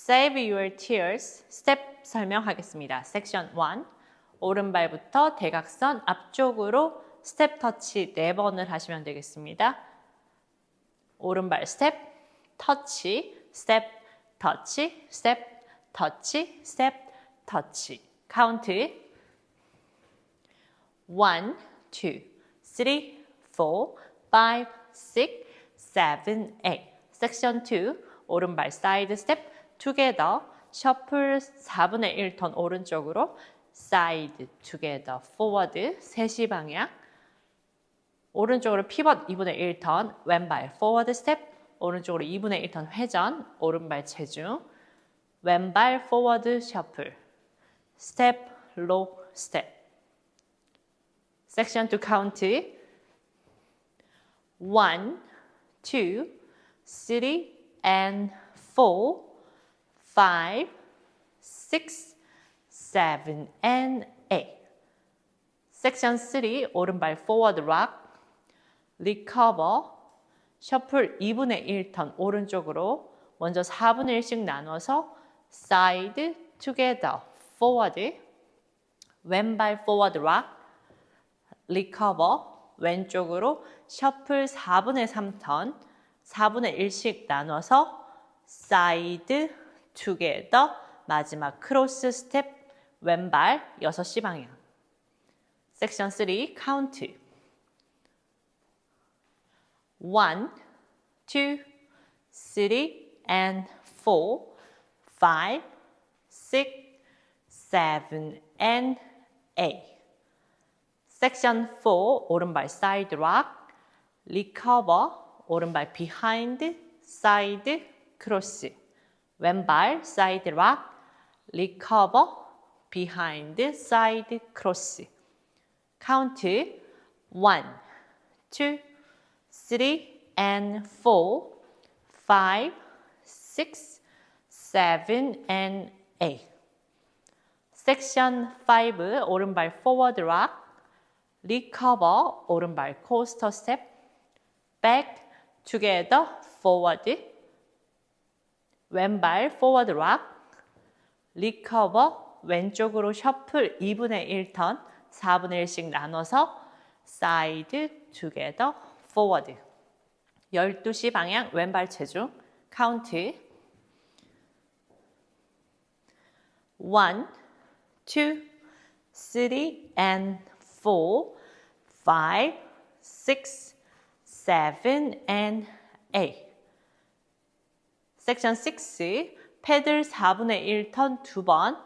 Save your tears. 스텝 설명하겠습니다. 섹션 1. 오른발부터 대각선 앞쪽으로 스텝 터치 4번을 하시면 되겠습니다. 오른발 스텝, 터치, 스텝, 터치, 스텝, 터치, 스텝, 터치. 카운트. 1, 2, 3, 4, 5, 6, 7, 8. 섹션 2. 오른발 사이드 스텝, together, 셔플 4분의 1턴 오른쪽으로, side, together, forward, 3시 방향, 오른쪽으로 피벗 2분의 1턴, 왼발 forward step, 오른쪽으로 2분의 1턴 회전, 오른발 체중, 왼발 forward shuffle, step, low step. Section to count. 1, 2, 3, and 4, 5, 6, 7, and 8. 섹션 3 오른발 forward rock, recover, 셔플 2분의 1턴 오른쪽으로 먼저 4분의 1씩 나눠서 side, together, forward, 왼발 forward rock, recover, 왼쪽으로 셔플 4분의 3턴 4분의 1씩 나눠서 side, together, 마지막 크로스 스텝 왼발 6시 방향. 섹션 3 카운트. 1, 2, 3, and 4, 5, 6, 7, and 8. 섹션 4 오른발 사이드 락, 리커버 오른발 비하인드, 사이드, 크로스. 왼발 사이드 락, 리커버, 비하인드, 사이드, 크로스. 카운트 1, 2, 3, and 4, 5, 6, 7, and 8. 섹션 5 오른발 forward rock, recover 오른발 coaster step, back together forward, 왼발 forward rock, recover 왼쪽으로 셔플 2분의 1턴 4분의 1씩 나눠서 side together forward 12시 방향 왼발 체중 카운트 1, 2, 3, and 4, 5, 6, 7, and 8. 섹션 6, 패들 4분의 1턴 2번,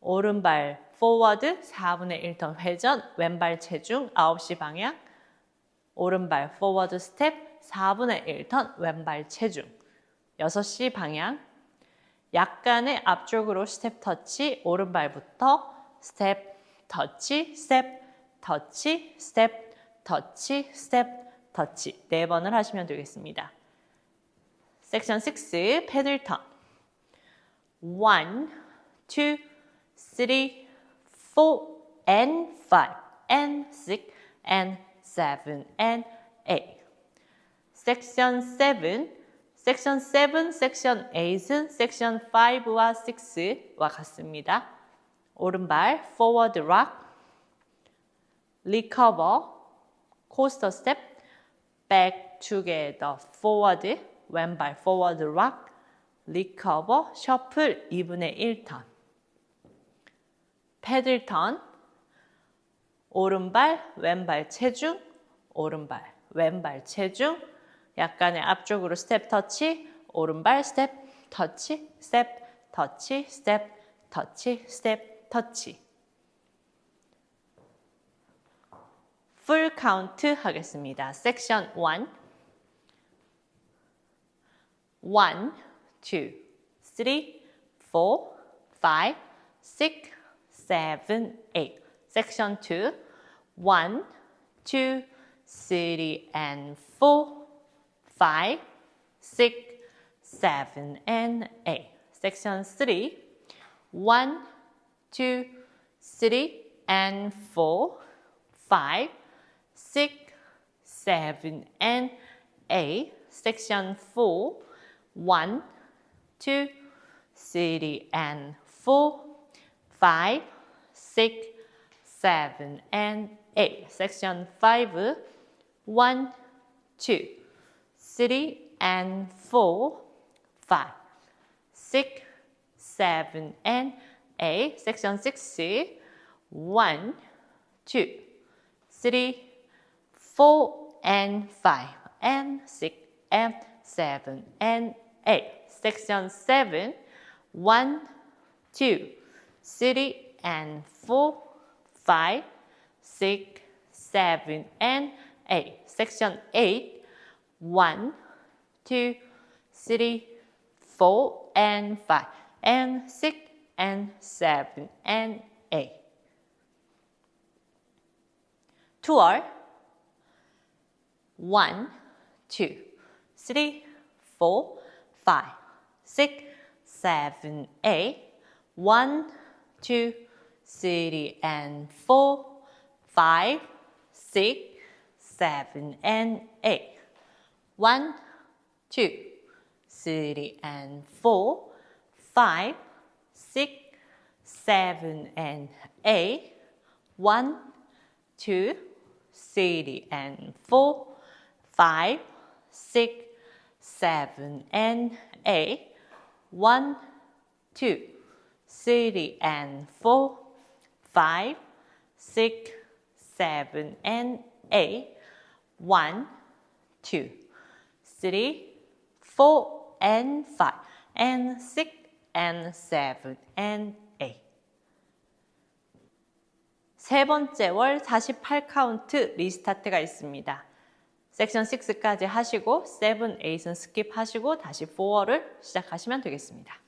오른발 forward 4분의 1턴 회전, 왼발 체중 9시 방향, 오른발 forward 스텝 4분의 1턴 왼발 체중 6시 방향 약간의 앞쪽으로 스텝 터치 오른발부터 스텝 터치 스텝 터치 스텝 터치 스텝 터치 네 번을 하시면 되겠습니다. 섹션 6 패들 턴 1, 2, 3, 4 and 5 and 6 and 7 and 8. 섹션 7, 섹션 7, 섹션 8은 섹션 5와 6와 같습니다. 오른발 forward rock, recover, coaster step, back together, forward, 왼 발 forward rock, recover, shuffle 2분의 1턴. 패들 턴, 오른발, 왼발 체중, 오른발, 왼발 체중, 약간의 앞쪽으로 스텝 터치, 오른발 스텝 터치, 스텝 터치, 스텝 터치, 스텝 터치. 풀 카운트 하겠습니다. 섹션 1 1, 2, 3, 4, 5, 6, 7, 8. 섹션 2 1, 2, 3, and 4, 5, 6, 7, and 8. Section 3, 1, 2, 3, and 4, 5, 6, 7, and 8. Section 4, 1, 2, 3 and 4, 5, 6, 7 and 8. Section 5, 1, 2, 3 and 4, 5, 6, 7 and 8. Section 6, 1, 2, 3, 4 and 5 and 6 and 7 and 8. Section 7, 1, 2, 3 and 4, 5, 6, 7 and 8. Section 8, 1, 2, 3, 4 and 5 and 6 and 7 and 8. Tour 1, 2, 3, 4, 5, 6, 7, 8. 1, 2, 3 and 4, 5, 6, 7 and 8. 1, 2, 3 and 4, 5, 6, 7 and 8. 1, 2, 3 and 4, 5, 6, 7 and 8. 1, 2, 3 and 4, 5, 6, 7 and 8. 1, 2, 3, 4 and 5 and 6 and 7 and 8. 세 번째 월 48 카운트 리스타트가 있습니다. 섹션 6까지 하시고 7, 8은 스킵하시고 다시 4월을 시작하시면 되겠습니다.